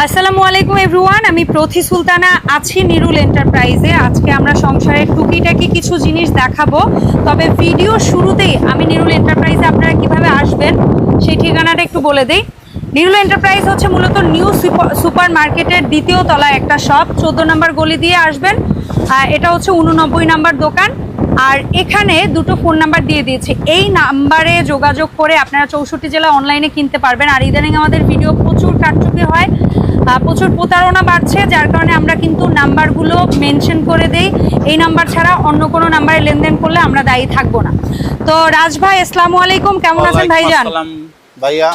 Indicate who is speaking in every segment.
Speaker 1: আসসালামু আলাইকুম এভরিওয়ান আমি প্রথি সুলতানা আছি নিরুল এন্টারপ্রাইজে আজকে আমরা সংসারের টুকিটাকি কিছু জিনিস দেখাবো। তবে ভিডিও শুরুতেই আমি নিরুল এন্টারপ্রাইজে আপনারা কীভাবে আসবেন সেই ঠিকানাটা একটু বলে দিই। নিরুল এন্টারপ্রাইজ হচ্ছে মূলত নিউ সুপার মার্কেটের দ্বিতীয় তলায় একটা শপ। চোদ্দ নম্বর গলি দিয়ে আসবেন। এটা হচ্ছে উননব্বই নাম্বার দোকান। আর এখানে দুটো ফোন নাম্বার দিয়ে দিয়েছে। এই নাম্বারে যোগাযোগ করে আপনারা চৌষট্টি জেলা অনলাইনে কিনতে পারবেন। আর ইদানিং আমাদের ভিডিও প্রচুর কারচুপি হয় প্রচুর প্রতারণা বাড়ছে যার কারণে আমরা কিন্তু নাম্বারগুলো মেনশন করে দেই। এই নাম্বার ছাড়া অন্য কোনো নাম্বারে লেনদেন করলে আমরা দায়ী থাকব না। তো রাজ ভাই আসসালামু আলাইকুম। কেমন আছেন ভাইজান?
Speaker 2: ভাইয়া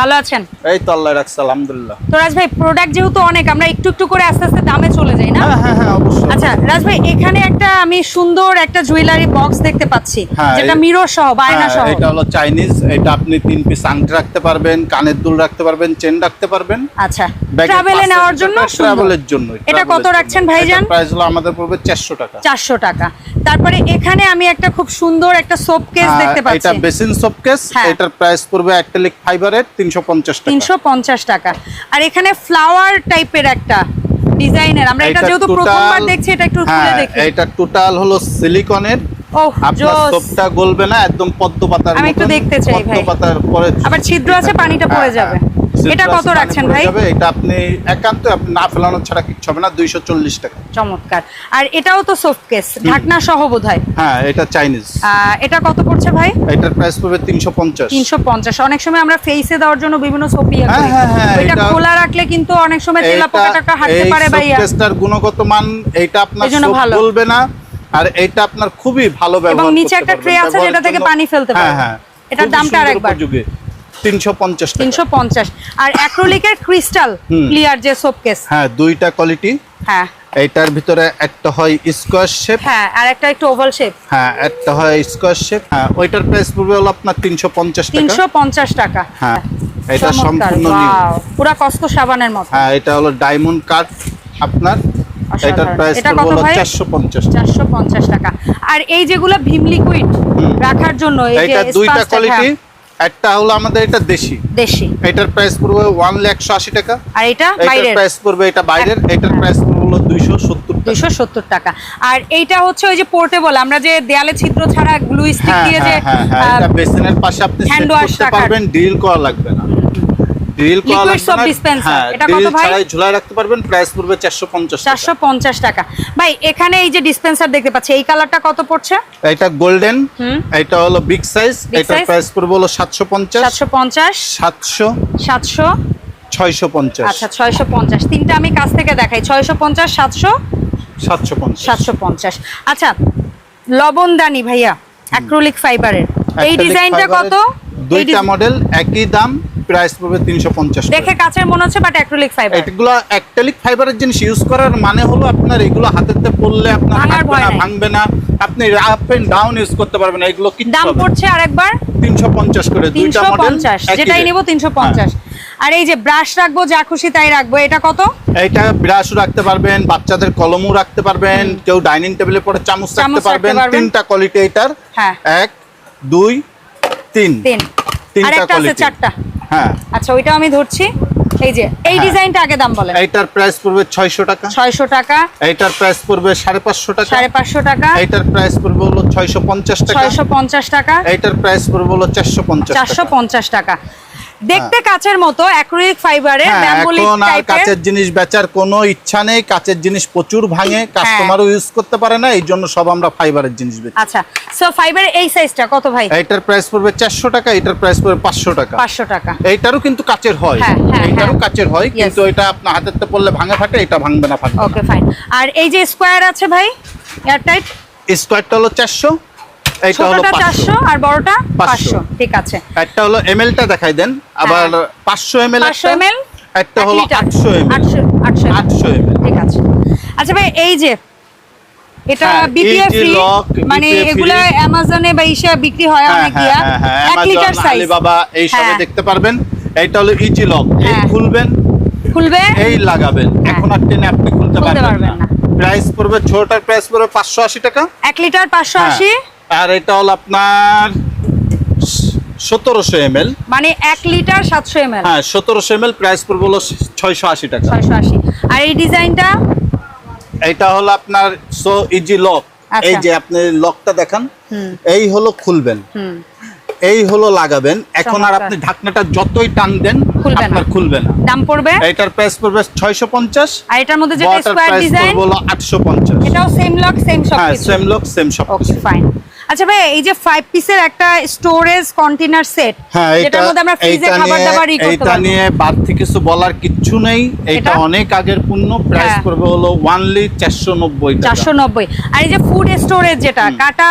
Speaker 1: ভালো আছেন?
Speaker 2: এই তো আল্লাহ রাখছে আলহামদুলিল্লাহ।
Speaker 1: তো রাজ ভাই প্রোডাক্ট যেহেতু অনেক আমরা একটু একটু করে আস্তে আস্তে দামে চলে যাই না?
Speaker 2: হ্যাঁ হ্যাঁ হ্যাঁ অবশ্যই
Speaker 1: আচ্ছা রাজ ভাই এখানে একটা আমি সুন্দর একটা জুয়েলারি বক্স দেখতে পাচ্ছি যেটা মিরর সহ বায়না সহ।
Speaker 2: এটা হলো চাইনিজ এটা আপনি তিন পিস আংটি রাখতে পারবেন কানের দুল রাখতে পারবেন চেন রাখতে পারবেন।
Speaker 1: আচ্ছা ট্রাভেলে নেওয়ার জন্য
Speaker 2: ট্রাভেলের জন্য
Speaker 1: এটা কত রাখছেন ভাইজান?
Speaker 2: প্রাইস হলো আমাদের পড়বে 400 টাকা।
Speaker 1: চারশো টাকা। তারপরে এখানে আমি একটা খুব সুন্দর একটা সোপ কেস দেখতে
Speaker 2: এটা বেসিন সব কেস। এটার প্রাইস পড়বে অ্যাক্রিলিক ফাইবারের 350 টাকা।
Speaker 1: আর এখানে ফ্লাওয়ার টাইপের একটা ডিজাইনের আমরা এটা যেহেতু প্রথমবার দেখছি এটা একটু খুলে
Speaker 2: হ্যাঁ,
Speaker 1: দেখি।
Speaker 2: এটা টোটাল হলো সিলিকনের আপনার সোপটা গলবে না একদম পদ্ম পাতার
Speaker 1: আমি একটু দেখতে চাই ভাই।
Speaker 2: পদ্ম পাতার পরে
Speaker 1: আবার ছিদ্র আছে, পানিটা পড়ে
Speaker 2: হ্যাঁ,
Speaker 1: যাবে। এটা কত রাখছেন ভাই?
Speaker 2: এটা আপনি একান্ত আপনি না ফেলানো ছাড়া কিচ্ছু হবে না দুইশো চল্লিশ টাকা।
Speaker 1: চমৎকার। আর এটাও তো সফট কেস ঢাকনা সহ বোধ হয়
Speaker 2: এটা চাইনিজ
Speaker 1: এটা কত পড়ছে ভাই?
Speaker 2: এটার প্রাইস পড়বে তিনশো পঞ্চাশ।
Speaker 1: তিনশো পঞ্চাশ। অনেক সময় আমরা ফেসে দেওয়ার জন্য বিভিন্ন আঁকি।
Speaker 2: হ্যাঁ, হ্যাঁ, হ্যাঁ,
Speaker 1: এটা
Speaker 2: এটা-
Speaker 1: খোলা রাখলে কিন্তু অনেক সময় তেলা পোকা টাকা হাঁটতে পারে ভাইয়া।
Speaker 2: টেস্টার গুণগত মান এইটা আপনার
Speaker 1: এই।
Speaker 2: বলবে না আর এইটা আপনার খুবই ভালো ব্যবহার
Speaker 1: এবং নিচে একটা tray আছে যেটা থেকে পানি ফেলতে
Speaker 2: হ্যাঁ হ্যাঁ।
Speaker 1: এটার দামটা আরেকবার।
Speaker 2: উপযোগী তিনশো পঞ্চাশ টাকা।
Speaker 1: তিনশো পঞ্চাশ। আর অ্যাক্রোলিকের ক্রিস্টাল ক্লিয়ার যে সোপ কেস
Speaker 2: হ্যাঁ দুইটা কোয়ালিটি।
Speaker 1: হ্যাঁ।
Speaker 2: এইটার ভিতরে একটা হয় স্কোয়ার শেপ।
Speaker 1: হ্যাঁ আর একটা একটু ওভাল শেপ।
Speaker 2: হ্যাঁ একটা হয় স্কোয়ার শেপ। হ্যাঁ ওইটার প্রাইস পড়বে হলো আপনার টাকা। হ্যাঁ এটা সম্পূর্ণ নিউ।
Speaker 1: পুরা সাবানের মতো।
Speaker 2: হ্যাঁ এটা হলো ডায়মন্ড কাট আপনার। এটার প্রাইস হলো
Speaker 1: ভাই?
Speaker 2: চারশো পঞ্চাশ
Speaker 1: চারশো পঞ্চাশ টাকা। আর এই যেগুলো ভীম লিকুইড রাখার জন্য এই যে
Speaker 2: দুইটা কোয়ালিটি একটা হলো আমাদের এটা দেশি।
Speaker 1: দেশি।
Speaker 2: এটার প্রাইস পড়বে ওয়ান একশো আশি টাকা।
Speaker 1: আর এটা
Speaker 2: এটার
Speaker 1: বাইরের।
Speaker 2: প্রাইস পড়বে এটা বাইরের এটার
Speaker 1: হ্যাঁ।
Speaker 2: প্রাইস পড়বে হলো 270 270 টাকা।
Speaker 1: আর এইটা হচ্ছে ওই যে পোর্টেবল আমরা যে দেয়ালে ছিদ্র ছাড়া গ্লু স্টিক
Speaker 2: হ্যাঁ
Speaker 1: দিয়ে যে
Speaker 2: হ্যাঁ এটা বেসিনের পাশে আপনি সেট করতে পারবেন ড্রিল করা লাগবে না।
Speaker 1: Dispenser,
Speaker 2: হ্যাঁ
Speaker 1: এটা কত ভাই?
Speaker 2: ঝুলায় রাখতে পারবেন প্রাইস পড়বে চারশো পঞ্চাশ
Speaker 1: চারশো পঞ্চাশ টাকা। ভাই এখানে এই যে ডিসপেন্সার দেখতে পাচ্ছি এই কালারটা কত পড়ছে?
Speaker 2: এটা গোল্ডেন এটা হলো বিগ সাইজ? প্রাইস পড়বে হলো
Speaker 1: আচ্ছা ছয়শো পঞ্চাশ। তিনটা আমি কাছ থেকে দেখাই ছয়শো পঞ্চাশ সাতশো?
Speaker 2: সাতশো পঞ্চাশ।
Speaker 1: সাতশো পঞ্চাশ। আচ্ছা লবণদানি ভাইয়া অ্যাক্রোলিক ফাইবারের এই ডিজাইনটা কত?
Speaker 2: দুইটা মডেল একই দাম প্রাইস পড়বে তিনশো পঞ্চাশ
Speaker 1: দেখে কাছের মনে হচ্ছে বাট অ্যাক্রোলিক ফাইবার
Speaker 2: এগুলো অ্যাক্টেলিক ফাইবারের জিনিস ইউজ করার মানে হলো আপনার এগুলো হাতেতে পড়লে আপনার
Speaker 1: ভয়
Speaker 2: না ভাঙবে না। আপনি আপ এন্ড ডাউন ইউজ করতে পারবেন না এগুলো কি
Speaker 1: দাম পড়ছে আরেকবার?
Speaker 2: তিনশো পঞ্চাশ করে দুইটা মডেল
Speaker 1: পঞ্চাশ যেটাই নেব তিনশো পঞ্চাশ। আর এই যে ব্রাশ রাখব যা খুশি তাই রাখব। এটা কত?
Speaker 2: এইটা ব্রাশ রাখতে পারবেন বাচ্চাদের কলমও রাখতে পারবেন কেউ ডাইনিং টেবিলে পরে চামচ রাখতে পারবেন। তিনটা কোয়ালিটি এটার।
Speaker 1: হ্যাঁ।
Speaker 2: এক দুই তিন।
Speaker 1: তিন। আর একটা আছে চারটা।
Speaker 2: হ্যাঁ।
Speaker 1: আচ্ছা ওইটা আমি ধরছি। এই যে এই
Speaker 2: হ্যাঁ।
Speaker 1: ডিজাইনটা আগে দাম বলেন।
Speaker 2: এইটার প্রাইস পড়বে ছয়শো টাকা।
Speaker 1: ছয়শো টাকা।
Speaker 2: এইটার প্রাইস পড়বে সাড়ে পাঁচশো টাকা।
Speaker 1: সাড়ে পাঁচশো টাকা।
Speaker 2: এইটার প্রাইস পড়বে হলো ছয়শো পঞ্চাশ টাকা।
Speaker 1: ছয়শো পঞ্চাশ টাকা।
Speaker 2: এইটার প্রাইস পড়বে হলো চারশো পঞ্চাশ
Speaker 1: চারশো পঞ্চাশ টাকা। দেখতে হ্যাঁ। কাচের মতো অ্যাক্রিলিক
Speaker 2: ফাইবারের
Speaker 1: ব্যাম্বুলিক টাইপের
Speaker 2: এখন আর কাচের জিনিস বেচার কোনো ইচ্ছা নেই কাচের জিনিস প্রচুর ভাঙে
Speaker 1: হ্যাঁ।
Speaker 2: কাস্টমারও ইউজ করতে পারে না এই জন্য সব আমরা ফাইবারের জিনিস বেচি।
Speaker 1: আচ্ছা সো ফাইবার এই সাইজটা কত ভাই?
Speaker 2: এটার প্রাইস পড়বে 400 টাকা এটার প্রাইস পড়বে 500 টাকা।
Speaker 1: 500 টাকা।
Speaker 2: এটারও কিন্তু কাচের হয়
Speaker 1: হ্যাঁ, এটারও
Speaker 2: কাচের হয় কিন্তু এটা আপনার হাতেতে পড়লে ভাঙা ফাটে এটা ভাঙবে না ফাটে
Speaker 1: ওকে ফাইন আর এই যে স্কয়ার আছে ভাই এয়ার টাইট
Speaker 2: স্কয়ারটা হলো 400 একটা হলো
Speaker 1: 400 আর বড়টা 500 ঠিক আছে।
Speaker 2: একটা হলো এমএলটা দেখাই দেন। আবার হ্যাঁ। 500 এমএল
Speaker 1: 500 এমএল
Speaker 2: একটা হলো 800 এমএল।
Speaker 1: 800
Speaker 2: 800 এমএল।
Speaker 1: ঠিক আছে। আচ্ছা ভাই এই যে এটা
Speaker 2: হ্যাঁ,
Speaker 1: বিপিএ ফ্রি মানে এগুলা অ্যামাজনে বা ইসা বিক্রি হয়
Speaker 2: হ্যাঁ,
Speaker 1: অনেক
Speaker 2: গিয়া।
Speaker 1: 1 লিটার সাইজ
Speaker 2: বাবা এই সবে দেখতে পারবেন। এটা হলো ইজি লক এই খুলবেন
Speaker 1: খুলবে?
Speaker 2: এই লাগাবেন। এখন আর টেনে আপনি খুলতে পারবেন না। প্রাইস পড়বে ছোটটার প্রাইস পড়বে 580 টাকা।
Speaker 1: 1 লিটার 580
Speaker 2: আর এটা হলো আপনার সতেরোশো এম
Speaker 1: মানে এক লিটার সাতশো এম
Speaker 2: হ্যাঁ সতেরোশো এম প্রাইস পড়বে হলো ছয়শো আশি টাকা।
Speaker 1: ছয়শো আশি। আর এই ডিজাইনটা?
Speaker 2: এটা হলো আপনার সো ইজি লক
Speaker 1: আচ্ছা।
Speaker 2: এই যে আপনি লকটা দেখান এই হলো খুলবেন। এই হলো লাগাবেন। এখন আর আপনি ঢাকনাটা যতই টান দেন আপনার খুলবে না।
Speaker 1: দাম পড়বে?
Speaker 2: এইটার প্রাইস পড়বে ছয়শো পঞ্চাশ।
Speaker 1: আর এটার মধ্যে যেটা
Speaker 2: ওয়াটার
Speaker 1: ডিজাইন
Speaker 2: হলো আটশো পঞ্চাশ।
Speaker 1: এটাও সেম লক সেম সব
Speaker 2: হ্যাঁ সেম লক সেম সব
Speaker 1: ওকে ফাইন আচ্ছা ভাই এই যে ফাইভ পিসের একটা স্টোরেজ কন্টেনার সেট
Speaker 2: হ্যাঁ এটা
Speaker 1: যেটার মধ্যে আমরা ফ্রিজে খাবার দাবার ই করতে পারব।
Speaker 2: নিয়ে বাড়তি কিছু বলার কিচ্ছু নেই। এটা?
Speaker 1: এটা?
Speaker 2: অনেক আগের পণ্য প্রাইস
Speaker 1: হ্যাঁ।
Speaker 2: পড়বে হলো ওয়ানলি চারশো নব্বই
Speaker 1: চারশো নব্বই। আর এই যে ফুড স্টোরেজ যেটা কাটা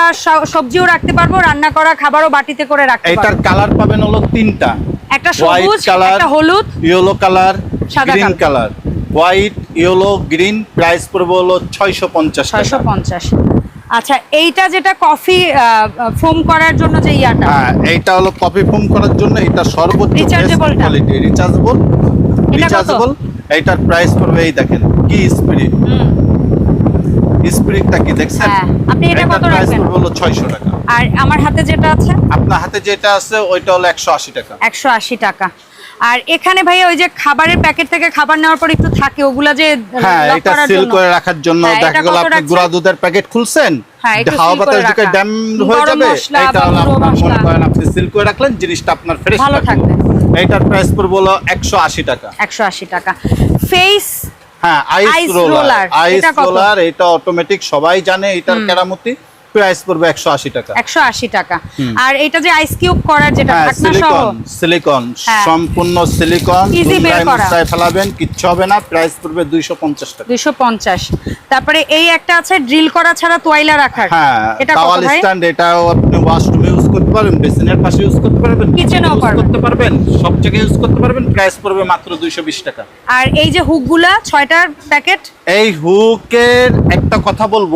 Speaker 1: সবজিও রাখতে পারব রান্না করা খাবারও বাটিতে করে রাখতে পারব।
Speaker 2: এটার কালার পাবেন হলো তিনটা।
Speaker 1: একটা সবুজ একটা হলুদ
Speaker 2: ইয়েলো কালার
Speaker 1: সাদা
Speaker 2: green
Speaker 1: colour.
Speaker 2: White yellow green price পড়বে হলো ছয়শো পঞ্চাশ
Speaker 1: ছয়শো
Speaker 2: টাকা
Speaker 1: পঞ্চাশ। আচ্ছা এইটা যেটা কফি ফোম করার জন্য যে ইয়াটা
Speaker 2: হ্যাঁ এইটা হলো কপি ফোম করার জন্য এটা সর্বোচ্চ
Speaker 1: টা?
Speaker 2: Quality rechargeable? রিচার্জেবল এইটার প্রাইস পড়বে এই দেখেন কি স্পিরিট
Speaker 1: হুম,
Speaker 2: স্পিরিটটা কি দেখছেন
Speaker 1: হ্যাঁ। আপনি এটা কত রাখবেন?
Speaker 2: হলো ছয়শো টাকা
Speaker 1: আর আমার হাতে যেটা আছে
Speaker 2: আপনার হাতে যেটা আছে ওইটা হলো একশো আশি টাকা
Speaker 1: একশো আশি টাকা আর এখানে ভাইয়া ওই যে খাবারের প্যাকেট থেকে খাবার নেওয়ার পর একটু থাকে ওগুলা যে
Speaker 2: হ্যাঁ এটা সিল করে রাখার জন্য
Speaker 1: হ্যাঁ,
Speaker 2: দেখা গেল আপনি? গুঁড়া দুধের প্যাকেট খুলছেন
Speaker 1: হ্যাঁ,
Speaker 2: হাওয়া
Speaker 1: করে
Speaker 2: বাতাস ঢুকে ড্যাম হয়ে যাবে এটা হলো আপনার মনে করেন আপনি সিল করে রাখলেন জিনিসটা আপনার ফ্রেশ
Speaker 1: ভালো থাকবে।
Speaker 2: এটার প্রাইস পড়বে হলো একশো আশি টাকা।
Speaker 1: ফেস
Speaker 2: হ্যাঁ আইস
Speaker 1: Ice
Speaker 2: রোলার আইস
Speaker 1: এটা
Speaker 2: রোলার এটা অটোমেটিক সবাই জানে এটার কেরামতি। প্রাইস পড়বে একশো আশি টাকা।
Speaker 1: একশো আশি টাকা। আর এটা যে আইস কিউব করার যেটা
Speaker 2: হ্যাঁ
Speaker 1: ঢাকনা সহ?
Speaker 2: সিলিকন
Speaker 1: হ্যাঁ।
Speaker 2: সম্পূর্ণ সিলিকন
Speaker 1: বের করা।
Speaker 2: ফেলাবেন কিচ্ছু হবে না প্রাইস পড়বে দুইশো পঞ্চাশ টাকা।
Speaker 1: দুইশো পঞ্চাশ। তারপরে এই একটা আছে ড্রিল করা ছাড়া তোয়াইলা রাখার।
Speaker 2: হ্যাঁ
Speaker 1: এটা কত ভাই?
Speaker 2: স্ট্যান্ড এটাও আপনি ওয়াশরুমে ইউজ করতে পারবেন বেসিনের পাশে ইউজ করতে পারবেন use করতে পারবেন সব জায়গায় ইউজ করতে পারবেন প্রাইস পড়বে মাত্র 220 টাকা।
Speaker 1: আর এই যে হুকগুলা ছয়টার প্যাকেট
Speaker 2: এই হুকের একটা কথা বলব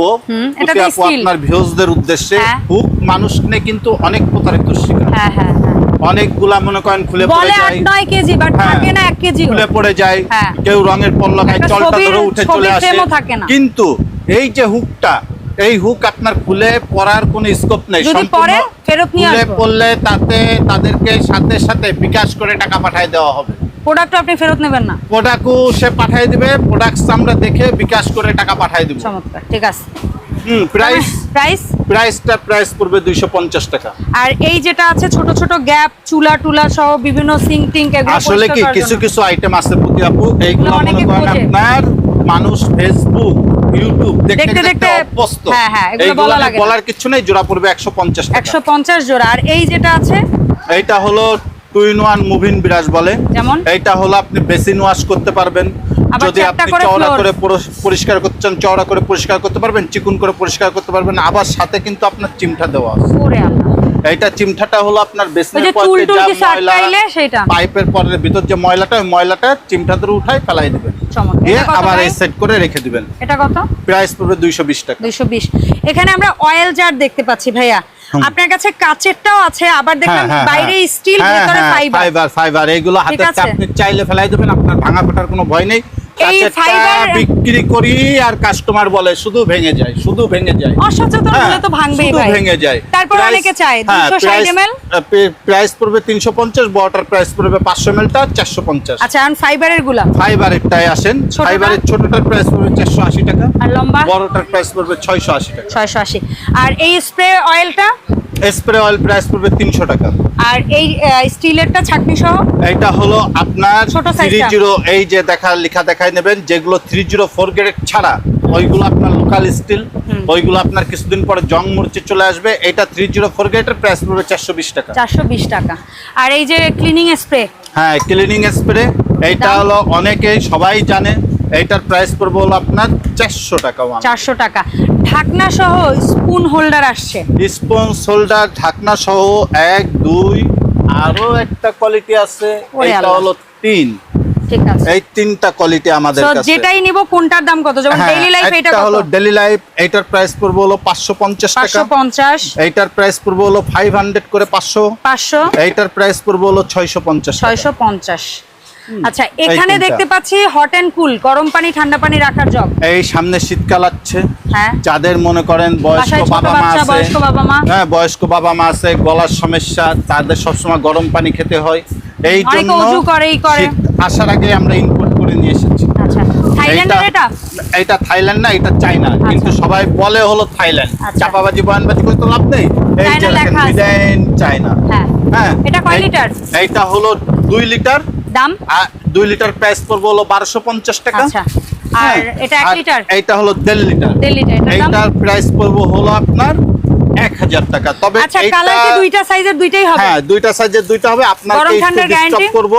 Speaker 1: এটা
Speaker 2: প্রতি
Speaker 1: তো
Speaker 2: ভিউজদের উদ্দেশ্যে
Speaker 1: হ্যাঁ।
Speaker 2: হুক মানুষ নিয়ে কিন্তু অনেক প্রতারিত শিকার।
Speaker 1: হ্যাঁ হ্যাঁ হ্যাঁ।
Speaker 2: অনেকগুলা মনে করেন খুলে পড়ে যায়।
Speaker 1: নয় কেজি বাট
Speaker 2: হ্যাঁ।
Speaker 1: থাকে না এক কেজি।
Speaker 2: খুলে পড়ে যায়। কেউ রঙের পল্লকায় চলটা ধরে উঠে চলে আসে। কিন্তু এই যে হুকটা এই হুক আপনার খুলে পড়ার কোনো স্কোপ নেই।
Speaker 1: যদি
Speaker 2: সম্পূর্ণ
Speaker 1: ফেরত নিয়ে
Speaker 2: খুলে পড়লে তাতে তাদেরকে সাথে সাথে বিকাশ করে টাকা পাঠায় দেওয়া হবে।
Speaker 1: প্রোডাক্ট আপনি ফেরত নেবেন না।
Speaker 2: প্রোডাক্টও সে পাঠায় দিবে প্রোডাক্ট আমরা দেখে বিকাশ করে টাকা পাঠায় দিব।
Speaker 1: চমৎকার ঠিক আছে।
Speaker 2: হুম প্রাইস
Speaker 1: প্রাইস
Speaker 2: প্রাইসটা প্রাইস পড়বে দুইশো পঞ্চাশ টাকা।
Speaker 1: আর এই যেটা আছে ছোট ছোট গ্যাপ চুলা টুলা সহ বিভিন্ন টিঙ্ক এগুলো
Speaker 2: আসলে কি কিছু কিছু আইটেম আছে প্রতি আপু এইগুলো মনে করেন আপনার মানুষ ফেসবুক ইউটিউব দেখতে
Speaker 1: দেখতে
Speaker 2: অভ্যস্ত।
Speaker 1: হ্যাঁ, হ্যাঁ, এগুলো বলা লাগে
Speaker 2: বলার কিছু নেই জোড়া পড়বে একশো পঞ্চাশ টাকা।
Speaker 1: একশো পঞ্চাশ জোড়া। আর এই যেটা আছে?
Speaker 2: এইটা হলো টু ইন ওয়ান মুভিন বিরাজ বলে।
Speaker 1: যেমন?
Speaker 2: এইটা হলো আপনি বেসিন ওয়াশ করতে পারবেন। যদি আপনি চওড়া করে পরিষ্কার করতে চান চওড়া করে পরিষ্কার করতে পারবেন চিকুন করে পরিষ্কার করতে পারবেন আবার সাথে কিন্তু আপনার চিমটা দেওয়া আছে। এইটা চিমটাটা হলো আপনার বেসিনের পরে যা ময়লা পাইপের পরের ভিতর যে ময়লাটা ওই ময়লাটা চিমটা ধরে উঠাই ফেলাই দিবেন। দিয়ে আবার এই সেট করে রেখে দিবেন।
Speaker 1: এটা কত?
Speaker 2: প্রাইস পড়বে দুইশো বিশ টাকা।
Speaker 1: দুইশো বিশ। এখানে আমরা অয়েল জার দেখতে পাচ্ছি ভাইয়া। আপনার কাছে কাচেরটাও আছে আবার দেখলাম বাইরে স্টিল ভেতরে ফাইবার
Speaker 2: ফাইবার হাতে আপনি চাইলে ফেলাই দেবেন আপনার ভাঙা ফাটার কোনো ভয় নেই। বিক্রি করি আর কাস্টমার বলে শুধু ভেঙে যায় শুধু ভেঙে যায়।
Speaker 1: অসচেতন
Speaker 2: হ্যাঁ,
Speaker 1: হলে তো ভাঙবেই ভাই।
Speaker 2: ভেঙে যায়।
Speaker 1: তারপর অনেকে চায়
Speaker 2: হ্যাঁ,
Speaker 1: 260 ml?
Speaker 2: প্রাইস পড়বে তিনশো পঞ্চাশ বড়টার প্রাইস পড়বে পাঁচশো এমএলটা চারশো পঞ্চাশ।
Speaker 1: আচ্ছা আর ফাইবারেরগুলা?
Speaker 2: ফাইবারেরটাই আসেন। ফাইবারের ছোটটার প্রাইস পড়বে চারশো আশি টাকা।
Speaker 1: আর লম্বা?
Speaker 2: বড়টার প্রাইস পড়বে ছয়শো আশি টাকা।
Speaker 1: ছয়শো আশি। আর এই স্প্রে অয়েলটা
Speaker 2: স্প্রে অয়েল প্রাইস পড়বে তিনশো টাকা।
Speaker 1: আর এই স্টিলেরটা ছাকনি সহ?
Speaker 2: এইটা হলো আপনার
Speaker 1: ছোট
Speaker 2: থ্রি
Speaker 1: size টা।
Speaker 2: জিরো এই যে দেখা লেখা দেখাই নেবেন যেগুলো থ্রি জিরো ফোর গ্রেড ছাড়া ওইগুলো আপনার লোকাল স্টিল ওইগুলো আপনার কিছুদিন পরে জং মরচে চলে আসবে। এটা থ্রি জিরো ফোর গ্রেডের প্রাইস পড়বে চারশো বিশ টাকা।
Speaker 1: চারশো বিশ টাকা। আর এই যে ক্লিনিং স্প্রে
Speaker 2: হ্যাঁ ক্লিনিং স্প্রে
Speaker 1: দাম?
Speaker 2: হলো অনেকেই সবাই জানে এইটার প্রাইস পড়বে হলো আপনার চারশো টাকা
Speaker 1: চারশো টাকা। ঢাকনা সহ স্পুন হোল্ডার আসছে।
Speaker 2: স্পুন হোল্ডার ঢাকনা সহ এক দুই আরও একটা কোয়ালিটি আছে
Speaker 1: আল্লাহ।
Speaker 2: হলো তিন।
Speaker 1: ঠিক আছে।
Speaker 2: এই তিনটা কোয়ালিটি আমাদের কাছে।
Speaker 1: যেটাই নিব কোনটার দাম কত? যেমন
Speaker 2: হ্যাঁ,
Speaker 1: ডেইলি লাইফ এটা কত?
Speaker 2: হলো লাইফ প্রাইস পড়বে হলো টাকা। প্রাইস পড়বে হলো করে প্রাইস পড়বে হলো ছয়শো পঞ্চাশ
Speaker 1: ছয়শো পঞ্চাশ। আচ্ছা এখানে দেখতে পাচ্ছি হট অ্যান্ড কুল গরম পানি ঠান্ডা পানি রাখার জগ
Speaker 2: এই সামনে শীতকাল আসছে
Speaker 1: হ্যাঁ।
Speaker 2: যাদের মনে করেন বয়স্ক বাবা মা আছে
Speaker 1: বয়স্ক বাবা মা।
Speaker 2: হ্যাঁ বয়স্ক বাবা মা আছে গলার সমস্যা তাদের সবসময় গরম পানি খেতে হয়। এই জন্য। আসার আগে আমরা ইম্পোর্ট করে নিয়ে এসেছি।
Speaker 1: আচ্ছা থাইল্যান্ডের এটা?
Speaker 2: এটা থাইল্যান্ড না এটা চাইনা কিন্তু সবাই বলে হলো থাইল্যান্ড
Speaker 1: আচ্ছা।
Speaker 2: চাপাবাজি বয়ানবাজি করে তো লাভ নেই। এই
Speaker 1: চায়না
Speaker 2: যে
Speaker 1: লেখা আছে।
Speaker 2: চাইনা
Speaker 1: হ্যাঁ।
Speaker 2: হ্যাঁ।
Speaker 1: এটা কয় লিটার?
Speaker 2: এইটা হলো দুই লিটার
Speaker 1: দাম?
Speaker 2: আর দুই লিটার প্রাইস পড়ব হলো বারোশো পঞ্চাশ টাকা।
Speaker 1: আচ্ছা। আর
Speaker 2: হ্যাঁ,
Speaker 1: এটা এক লিটার?
Speaker 2: এইটা হলো দেড় লিটার।
Speaker 1: দেড় লিটার। এটার
Speaker 2: প্রাইস পড়ব হলো আপনার এক হাজার টাকা। তবে
Speaker 1: আচ্ছা কালার কি দুইটা সাইজের দুইটাই হবে?
Speaker 2: হ্যাঁ দুইটা সাইজের দুইটা হবে। আপনাকে একটু ডিস্টার্ব? করব।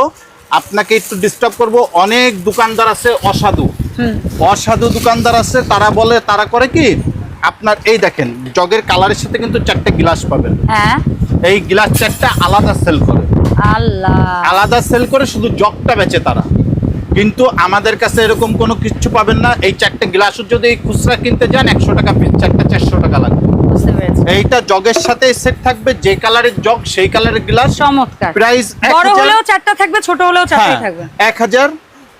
Speaker 2: আপনাকে একটু ডিস্টার্ব করব। অনেক দোকানদার আছে অসাধু। অসাধু দোকানদার আছে তারা বলে তারা করে কি? আপনার এই দেখেন জগের কালারের সাথে কিন্তু চারটে গ্লাস পাবেন।
Speaker 1: হ্যাঁ।
Speaker 2: এই গ্লাস চারটা আলাদা সেল করে। আলাদা সেল করে শুধু জগটা বেচে তারা। কিন্তু আমাদের কাছে এরকম কোনো কিছু পাবেন না। এই চারটে গ্লাসও যদি খুচরা কিনতে যান একশো টাকা পিস চারটা চারশো টাকা লাগবে। এইটা জগের সাথে সেট থাকবে যে কালারের জগ সেই কালারের গ্লাস
Speaker 1: চমৎকার।
Speaker 2: প্রাইস
Speaker 1: বড় হলেও চারটা থাকবে ছোট হলেও চারটা থাকবে।
Speaker 2: হ্যাঁ, এক হাজার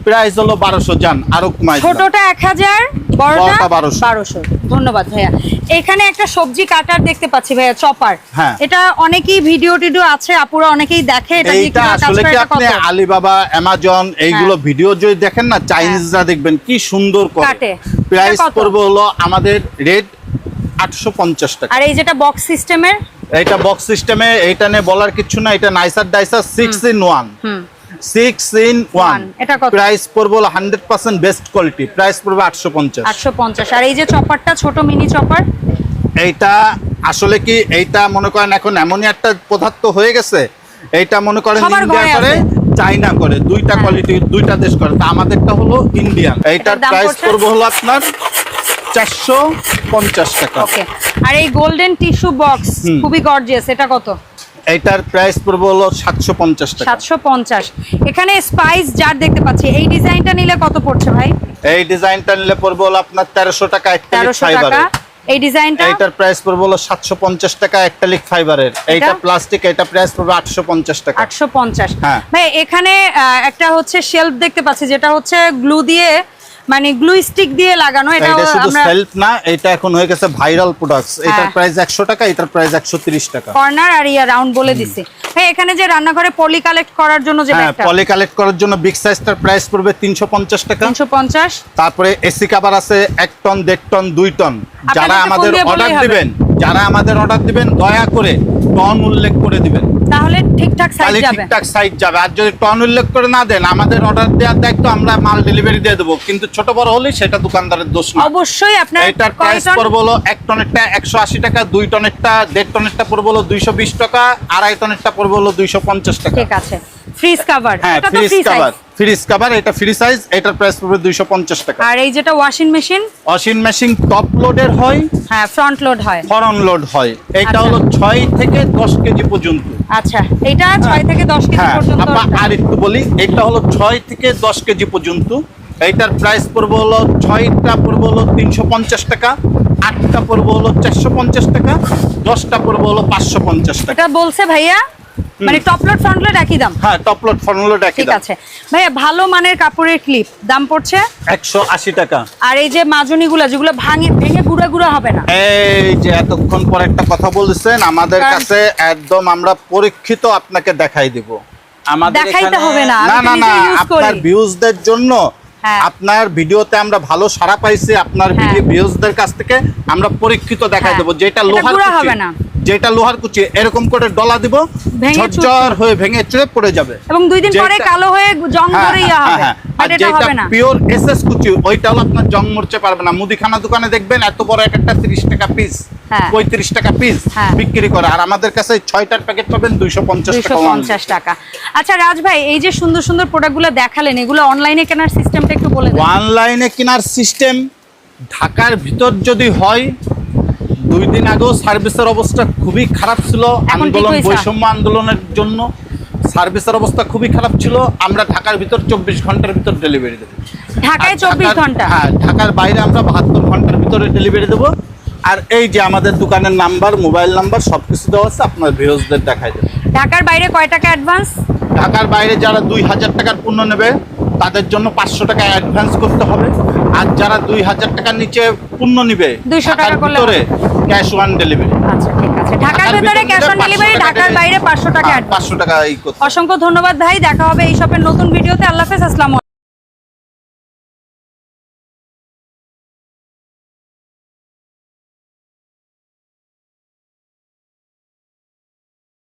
Speaker 2: প্রাইস হলো বারোশো যান আরও কমাই
Speaker 1: ছোটটা এক হাজার বড়টা
Speaker 2: বড়টা 1200
Speaker 1: বারোশো। ধন্যবাদ ভাইয়া। এখানে একটা সবজি কাটার দেখতে পাচ্ছি ভাইয়া চপার।
Speaker 2: হ্যাঁ।
Speaker 1: এটা অনেকেই ভিডিও টিডিও আছে আপুরা অনেকেই দেখে এটা
Speaker 2: আসলে কি আপনি
Speaker 1: হ্যাঁ।
Speaker 2: আলিবাবা অ্যামাজন এইগুলো ভিডিও যদি দেখেন না চাইনিজরা দেখবেন কি সুন্দর করে।
Speaker 1: কাটে।
Speaker 2: প্রাইস পড়বে হলো আমাদের রেট আটশো পঞ্চাশ টাকা।
Speaker 1: আর এই যেটা বক্স সিস্টেমের
Speaker 2: এইটা বক্স সিস্টেমে এইটা নিয়ে বলার কিছু না এটা nicer dicer six in one six in one
Speaker 1: এটা?
Speaker 2: প্রাইস পড়বে hundred percent best quality price পড়বে আটশো পঞ্চাশ।
Speaker 1: আটশো পঞ্চাশ। আর এই যে চপারটা ছোট মিনি চপার?
Speaker 2: এইটা আসলে কি এইটা মনে করেন এখন এমনই একটা পদার্থ হয়ে গেছে এইটা মনে করেন ইন্ডিয়া করে চাইনা করে দুইটা
Speaker 1: হ্যাঁ।
Speaker 2: কোয়ালিটি দুইটা দেশ করে। তা আমাদেরটা হলো ইন্ডিয়ান এইটার প্রাইস
Speaker 1: পড়ছে?
Speaker 2: করব হলো আপনার চারশো পঞ্চাশ টাকা।
Speaker 1: আর এই গোল্ডেন টিস্যু বক্স খুবই গর্জিয়াস এটা কত?
Speaker 2: এইটার প্রাইস পড়ব হলো সাতশো পঞ্চাশ টাকা।
Speaker 1: সাতশো পঞ্চাশ। এখানে স্পাইস জার দেখতে পাচ্ছি। এই ডিজাইনটা নিলে কত পড়ছে ভাই?
Speaker 2: এই ডিজাইনটা নিলে পড়বে হলো আপনার তেরোশো টাকা একটা
Speaker 1: তেরোশো টাকা। এই ডিজাইনটা
Speaker 2: এটার প্রাইস পড়বে হলো সাতশো পঞ্চাশ টাকা একটা লিক ফাইবারের এইটা প্লাস্টিক এটা প্রাইস পড়বে আটশো পঞ্চাশ টাকা।
Speaker 1: আটশো পঞ্চাশ।
Speaker 2: হ্যাঁ।
Speaker 1: ভাই এখানে একটা হচ্ছে শেলফ দেখতে পাচ্ছি যেটা হচ্ছে গ্লু দিয়ে মানে গ্লু স্টিক দিয়ে লাগানো এটা
Speaker 2: শুধু
Speaker 1: আমরা
Speaker 2: সেলফ না এটা এখন হয়ে গেছে ভাইরাল প্রোডাক্টস এটার
Speaker 1: হ্যাঁ।
Speaker 2: প্রাইস একশো টাকা এটার প্রাইস একশো তিরিশ টাকা।
Speaker 1: কর্নার আর ইয়া রাউন্ড বলে দিছি। ভাই এখানে যে রান্নাঘরে পলি কালেক্ট করার জন্য যে
Speaker 2: হ্যাঁ
Speaker 1: ব্যাগটা
Speaker 2: পলি কালেক্ট করার জন্য বিগ সাইজটার প্রাইস পড়বে তিনশো পঞ্চাশ টাকা।
Speaker 1: তিনশো পঞ্চাশ।
Speaker 2: তারপরে এসি কাভার আছে এক টন দেড় টন দুই টন যারা আমাদের অর্ডার দিবেন যারা আমাদের অর্ডার দিবেন দয়া করে টন উল্লেখ করে দিবেন।
Speaker 1: তাহলে ঠিকঠাক সাইজ যাবে।
Speaker 2: ঠিকঠাক সাইজ যাবে। আর যদি টন উল্লেখ করে না দেন আমাদের অর্ডার দেওয়ার দায়িত্ব আমরা মাল ডেলিভারি দিয়ে দেবো। কিন্তু ছোট বড় হলে সেটা দোকানদারের দোষ না।
Speaker 1: অবশ্যই আপনার
Speaker 2: এটার প্রাইস? পড়ব হলো এক টনেরটা একশো আশি টাকা দুই টনেরটা দেড় টনেরটা পড়ব হলো দুইশো বিশ টাকা আড়াই টনেরটা পড়ব হলো দুইশো পঞ্চাশ টাকা।
Speaker 1: ঠিক আছে। ফ্রিজ কাভার
Speaker 2: হ্যাঁ fridge
Speaker 1: free
Speaker 2: cover fridge cover এটা ফ্রি সাইজ এটার প্রাইস পড়বে দুইশো পঞ্চাশ টাকা।
Speaker 1: আর এই যেটা washing machine
Speaker 2: washing machine top লোডের হয়
Speaker 1: হ্যাঁ ফ্রন্ট লোড হয়।
Speaker 2: ফরন লোড হয়। এটা
Speaker 1: আচ্ছা।
Speaker 2: হলো ছয় থেকে দশ কেজি পর্যন্ত।
Speaker 1: আচ্ছা এটা 6 থেকে দশ কেজি
Speaker 2: হ্যাঁ
Speaker 1: পর্যন্ত
Speaker 2: আপা আর একটু বলি এটা হলো ছয় থেকে দশ কেজি পর্যন্ত। এইটার প্রাইস পড়বে হলো ছয়টা পড়বে হলো তিনশো পঞ্চাশ টাকা আটটা পড়বে হলো চারশো পঞ্চাশ টাকা দশটা পড়বে হলো পাঁচশো পঞ্চাশ টাকা।
Speaker 1: এটা বলছে ভাইয়া মানে টপ লোড ফ্রন্ট লোড একই দাম
Speaker 2: হ্যাঁ টপ লোড ফরন লোড একই
Speaker 1: ঠিক আছে ভাইয়া ভালো মানের কাপড়ের ক্লিপ দাম পড়ছে
Speaker 2: একশো আশি টাকা
Speaker 1: আর এই যে মাজনিগুলো যেগুলো ভাঙে ভেঙে গুঁড়া গুঁড়া হবে না
Speaker 2: এই যে এতক্ষণ পর একটা কথা বলছেন আমাদের কাছে একদম আমরা পরীক্ষিত আপনাকে দেখাই দিব আমাদের
Speaker 1: দেখাইতে হবে না,
Speaker 2: না না না আপনার। ভিউজদের জন্য
Speaker 1: হ্যাঁ।
Speaker 2: আপনার ভিডিওতে আমরা ভালো সাড়া পাইছি আপনার
Speaker 1: হ্যাঁ।
Speaker 2: ভিউজদের কাছ থেকে আমরা পরীক্ষিত দেখাই
Speaker 1: হ্যাঁ।
Speaker 2: দেবো যেটা লোহার
Speaker 1: হবে না।
Speaker 2: যেটা লোহার কুচি এরকম করে ডলা দিব ঝরঝর হয়ে ভেঙে চুড়ে পড়ে যাবে।
Speaker 1: এবং দুই দিন পরে কালো হয়ে জং
Speaker 2: হ্যাঁ,
Speaker 1: ধরে ইয়া
Speaker 2: হ্যাঁ,
Speaker 1: হবে।
Speaker 2: হ্যাঁ। আর যেটা পিওর এসএস কুচি ওইটা হলো আপনার জং মরচে পারবে না। মুদিখানা দোকানে দেখবেন এত বড় এক একটা তিরিশ টাকা পিস। পঁয়ত্রিশ টাকা পিস। বিক্রি করে। আর আমাদের কাছে ছয়টার প্যাকেট পাবেন দুইশো পঞ্চাশ টাকা
Speaker 1: পঞ্চাশ টাকা। আচ্ছা রাজ ভাই এই যে সুন্দর সুন্দর প্রোডাক্টগুলো দেখালেন এগুলো অনলাইনে কেনার সিস্টেমটা একটু বলে
Speaker 2: অনলাইনে কেনার সিস্টেম ঢাকার ভিতর যদি হয় দুই দিন আগেও সার্ভিসের অবস্থা খুবই খারাপ ছিল। আন্দোলন বৈষম্য আন্দোলনের জন্য সার্ভিসের অবস্থা খুবই খারাপ ছিল। আমরা ঢাকার ভিতর চব্বিশ ঘণ্টার ভিতর ডেলিভারি দেবো।
Speaker 1: ঢাকায় চব্বিশ ঘণ্টা?
Speaker 2: হ্যাঁ ঢাকার বাইরে আমরা বাহাত্তর ঘণ্টার ভিতরে ডেলিভারি দেবো। আর এই যে আমাদের দোকানের নাম্বার মোবাইল নাম্বার সব কিছু দেওয়া আছে আপনার ভিউজদের দেখাই দেবো।
Speaker 1: ঢাকার বাইরে কয় টাকা অ্যাডভান্স
Speaker 2: ঢাকার বাইরে যারা দুই হাজার টাকার পণ্য নেবে তাদের জন্য পাঁচশো টাকা অ্যাডভান্স করতে হবে। আর যারা দুই হাজার টাকার নিচে পণ্য নিবে
Speaker 1: 200 টাকা
Speaker 2: ভিতরে ক্যাশ অন ডেলিভারি।
Speaker 1: আচ্ছা ঠিক আছে। ঢাকার ভিতরে ক্যাশ অন ডেলিভারি ঢাকার বাইরে পাঁচশো টাকা অ্যাডভান্স।
Speaker 2: পাঁচশো টাকা।
Speaker 1: অসংখ্য ধন্যবাদ ভাই দেখা হবে এই শপের নতুন ভিডিওতে। আল্লাহ হাফেজ আসসালামু